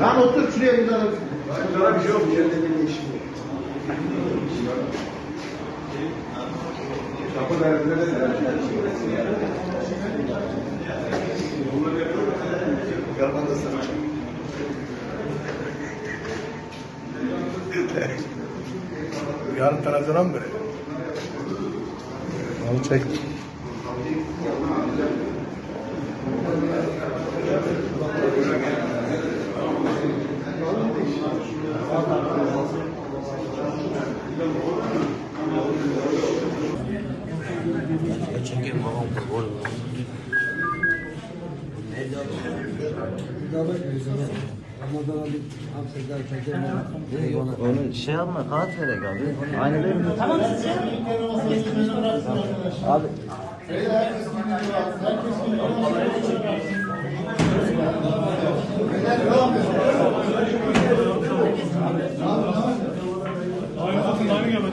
Lan otur şuraya bir tane. Sana bir şey yok. Kendine işim yok. Kapı derdine de Kalmanda sana. Yarın televizyona mı verelim? Onu çek. Çekeyim babam kurban. Onu şey yapma kağıt verek abi. Aynı değil mi? Tamam siz Abi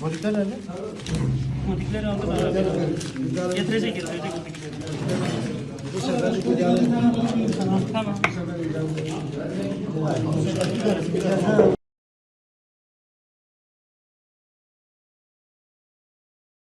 Çocuklar nerede? Motikleri aldılar abi. Getirecek getirecek. Bu sefer Tamam. Ha,